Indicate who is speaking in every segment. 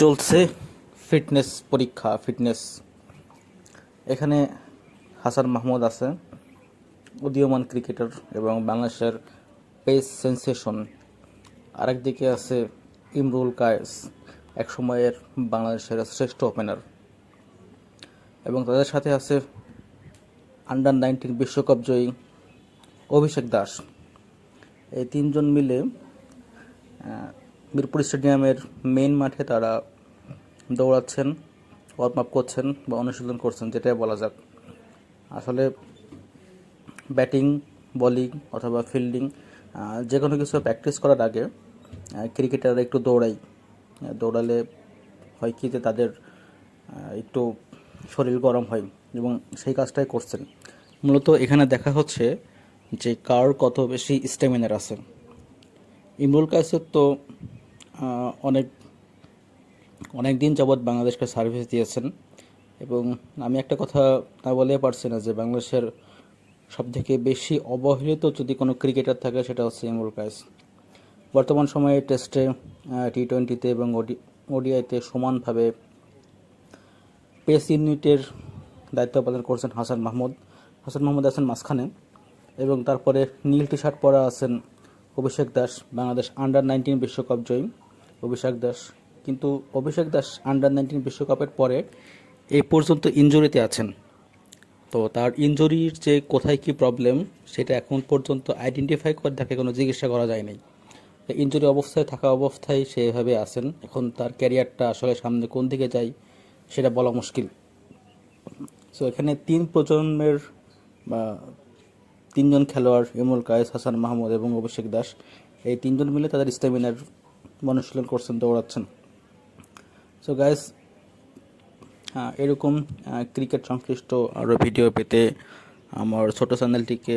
Speaker 1: চলছে ফিটনেস পরীক্ষা, ফিটনেস। এখানে হাসান মাহমুদ আছে, উদীয়মান ক্রিকেটার এবং বাংলাদেশের পেস সেন্সেশন আরেকদিকে আছে ইমরুল কায়েস এক সময়ের বাংলাদেশের শ্রেষ্ঠ ওপেনার এবং তাদের সাথে আছে আন্ডার নাইনটিন বিশ্বকাপ জয়ী অভিষেক দাস। এই তিনজন মিলে মিরপুর স্টেডিয়ামের মেইন মাঠে তারা দৌড়াচ্ছেন ওয়ার্ম আপ করছেন বা অনুশীলন করছেন, যেটাই বলা যাক। আসলে ব্যাটিং বলিং অথবা ফিল্ডিং যে কোনো কিছু প্র্যাকটিস করার আগে ক্রিকেটাররা একটু দৌড়াই। দৌড়ালে হয় কি যে তাদের একটু শরীর গরম হয় এবং সেই কাজটাই করছেন। মূলত এখানে দেখা হচ্ছে যে কার কত বেশি স্ট্যামিনার আছে। ইমরুল কায়েসের তো অনেক অনেক দিন যাবৎ বাংলাদেশকে সার্ভিস দিয়েছেন এবং আমি একটা কথা না বলে পারছি না যে বাংলাদেশের সবথেকে বেশি অবহেলিত যদি কোনো ক্রিকেটার থাকে সেটা হচ্ছে ইমরুল কায়েস। বর্তমান সময়ে টেস্টে টি টোয়েন্টিতে এবং ওডি ওডিআইতে সমানভাবে পেস ইউনিটের দায়িত্ব পালন করছেন হাসান মাহমুদ। হাসান মাহমুদ আছেন মাঝখানে এবং তারপরে নীল টি শার্ট পরা আছেন অভিষেক দাস, বাংলাদেশ আন্ডার নাইনটিন বিশ্বকাপ জয়ী। অভিষেক দাস। কিন্তু অভিষেক দাস আন্ডার নাইনটিন বিশ্বকাপের পরে এই পর্যন্ত ইনজুরিতে আছেন। তো তার ইনজুরির যে কোথায় কি প্রবলেম সেটা এখন পর্যন্ত আইডেন্টিফাই করে তাকে কোনো চিকিৎসা করা যায়নি। ইনজুরি অবস্থায় থাকা অবস্থায় সে এভাবে আছেন। এখন তার ক্যারিয়ারটা আসলে সামনে কোন দিকে যায়, সেটা বলা মুশকিল। সো এখানে তিন প্রজন্মের তিনজন খেলোয়াড় ইমুল কায়েস, হাসান মাহমুদ এবং অভিষেক দাস। এই তিনজন মিলে তাদের স্ট্যামিনার অনুশীলন করছেন, দৌড়াচ্ছেন। সো গাইস এরকম ক্রিকেট সংশ্লিষ্ট আরও ভিডিও পেতে আমার ছোট চ্যানেলটিকে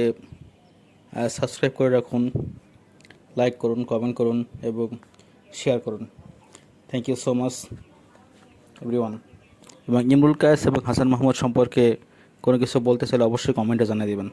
Speaker 1: সাবস্ক্রাইব করে রাখুন লাইক করুন কমেন্ট করুন এবং শেয়ার করুন। Thank you so much everyone এবং ইমরুল কায়েস এবং হাসান মাহমুদ সম্পর্কে কোনো কিছু বলতে চাইলে অবশ্যই কমেন্টে জানিয়ে দেবেন।